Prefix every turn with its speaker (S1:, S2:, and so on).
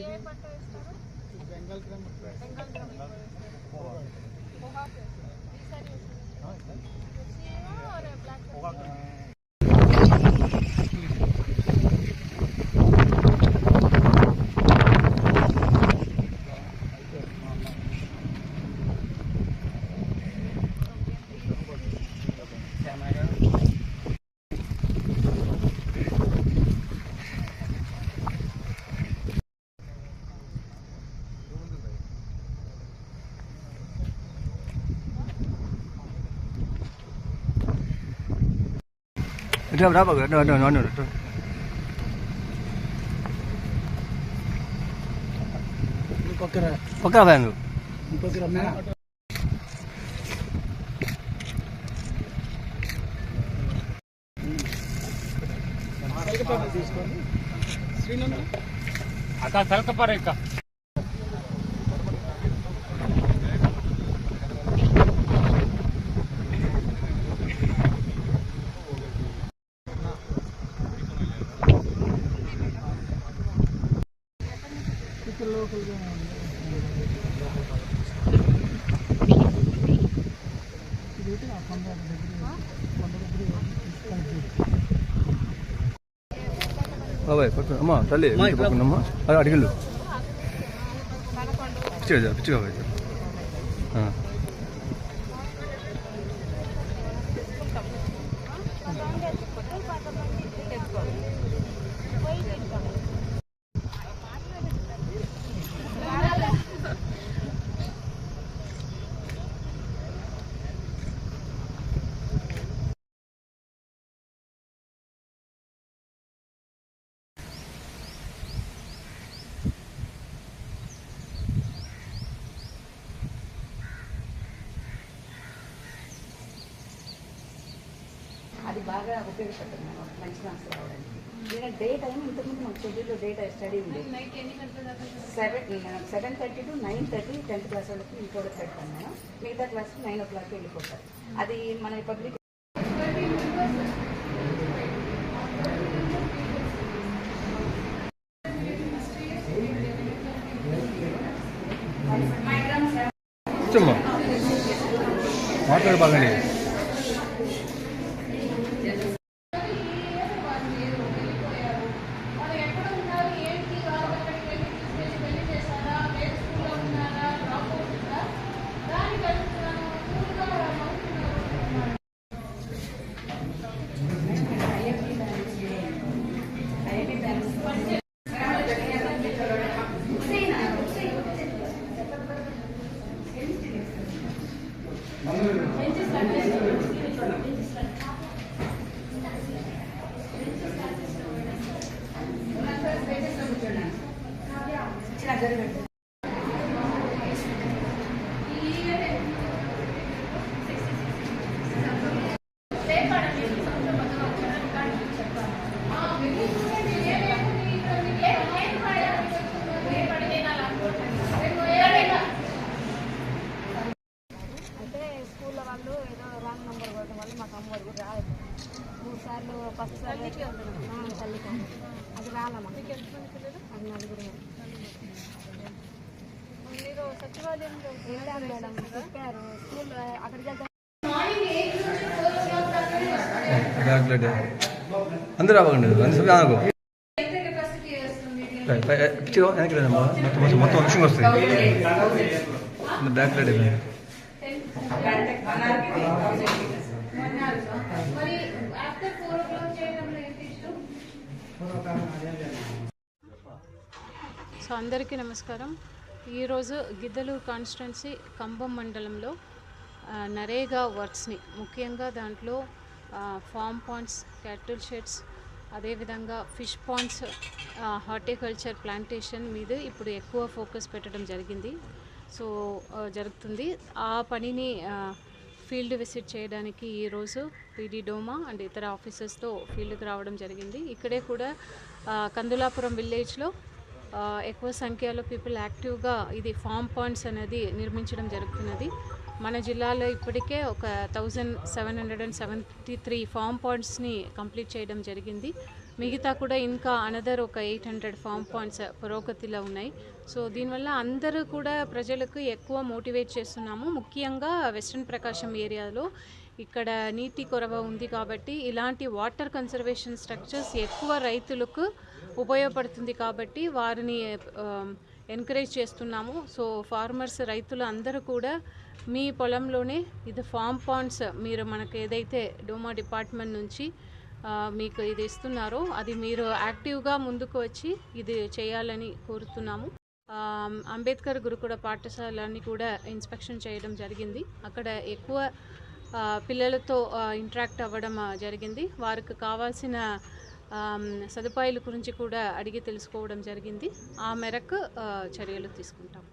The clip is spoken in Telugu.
S1: ఏ పంట వేస్తారు బెంగాల్ గ్రామ్ బెంగాల్ గ్రామ్
S2: పోహా
S1: పక్కన బ్యాంగు
S2: ఇంకొకరు అమ్మాయి తీసుకోండి శ్రీనంద
S3: అక్క తలకపర ఇక్క
S2: ఇక్కడ లోకల్గా ఇది ఆ కొండ దగ్గర కొండ దగ్గర తీసుకెళ్తారు
S1: బాబాయ్ పక్కన అమ్మా తల్లి పక్కనమ్మా అది అడిగిల్లు పిచ్చిగా పిచ్చి బాబాయ్
S4: అది బాగా ఉపయోగపడుతుంది మేడం మంచి మార్క్స్ రావడానికి ఎందుకంటే డే టైం ఇంతకుముందు మాకు షెడ్యూల్లో డే స్టడీ ఉంది seven seven thirty to nine thirty tenth class వాళ్ళకి ఇంకోటి పెడతాను మేడం మిగతా క్లాస్కి నైన్ ఓ క్లాక్కి వెళ్ళిపోతారు అది మన పబ్లిక్
S1: కూర్చోమ్మా
S5: రాలేదు. మూడు సార్లు ఫస్ట్ సార్ తల్లికి అది రాలమ్మా అది నలుగురు వెళ్ళాం మేడం? చెప్పారు. స్కూల్ అక్కడికి వెళ్తే
S1: అందరూ రావండి అందరూ ఆగో. పిచ్చిగా వెనక్కి లేదమ్మా మొత్తం మొత్తం మొత్తం విషయం వస్తుంది. బ్యాక్లెట్
S6: మరి ఆఫ్టర్ ఫోర్ ఓ
S7: సో అందరికీ నమస్కారం. ఈరోజు గిద్దలూరు కాన్స్టిట్యున్సీ కంబం మండలంలో నరేగా వర్క్స్ని ముఖ్యంగా దాంట్లో ఫామ్ పాండ్స్ క్యాటిల్ షెడ్స్ అదేవిధంగా ఫిష్ పాండ్స్ హార్టికల్చర్ ప్లాంటేషన్ మీద ఇప్పుడు ఎక్కువ ఫోకస్ పెట్టడం జరిగింది. సో జరుగుతుంది. ఆ పనిని ఫీల్డ్ విజిట్ చేయడానికి ఈరోజు పీడీ డోమా అండ్ ఇతర ఆఫీసర్స్తో ఫీల్డ్కి రావడం జరిగింది. ఇక్కడే కూడా కందులాపురం విలేజ్లో ఎక్కువ సంఖ్యలో పీపుల్ యాక్టివ్గా ఇది ఫామ్ పాయింట్స్ అనేది నిర్మించడం జరుగుతున్నది. మన జిల్లాలో ఇప్పటికే ఒక thousand seven hundred and seventy three farm పాయింట్స్ని కంప్లీట్ చేయడం జరిగింది. మిగతా కూడా ఇంకా అనదర్ ఒక ఎయిట్ హండ్రెడ్ ఫామ్ పాయింట్స్ పురోగతిలో ఉన్నాయి. సో దీనివల్ల అందరూ కూడా ప్రజలకు ఎక్కువ మోటివేట్ చేస్తున్నాము. ముఖ్యంగా వెస్ట్రన్ ప్రకాశం ఏరియాలో ఇక్కడ నీటి కొరవ ఉంది కాబట్టి ఇలాంటి వాటర్ కన్సర్వేషన్ స్ట్రక్చర్స్ ఎక్కువ రైతులకు ఉపయోగపడుతుంది కాబట్టి వారిని um, ఎంకరేజ్ చేస్తున్నాము. సో ఫార్మర్స్ రైతులు అందరూ కూడా మీ పొలంలోనే ఇది ఫామ్ పాండ్స్ మీరు మనకు ఏదైతే డోమా డిపార్ట్మెంట్ నుంచి మీకు ఇది ఇస్తున్నారో. అది మీరు యాక్టివ్గా ముందుకు వచ్చి ఇది చేయాలని కోరుతున్నాము. అంబేద్కర్ గురుకుల పాఠశాలని కూడా ఇన్స్పెక్షన్ చేయడం జరిగింది. అక్కడ ఎక్కువ పిల్లలతో ఇంటరాక్ట్ అవ్వడం జరిగింది. వారికి కావాల్సిన సదుపాయాల గురించి కూడా అడిగి తెలుసుకోవడం జరిగింది. ఆ మేరకు చర్యలు తీసుకుంటాం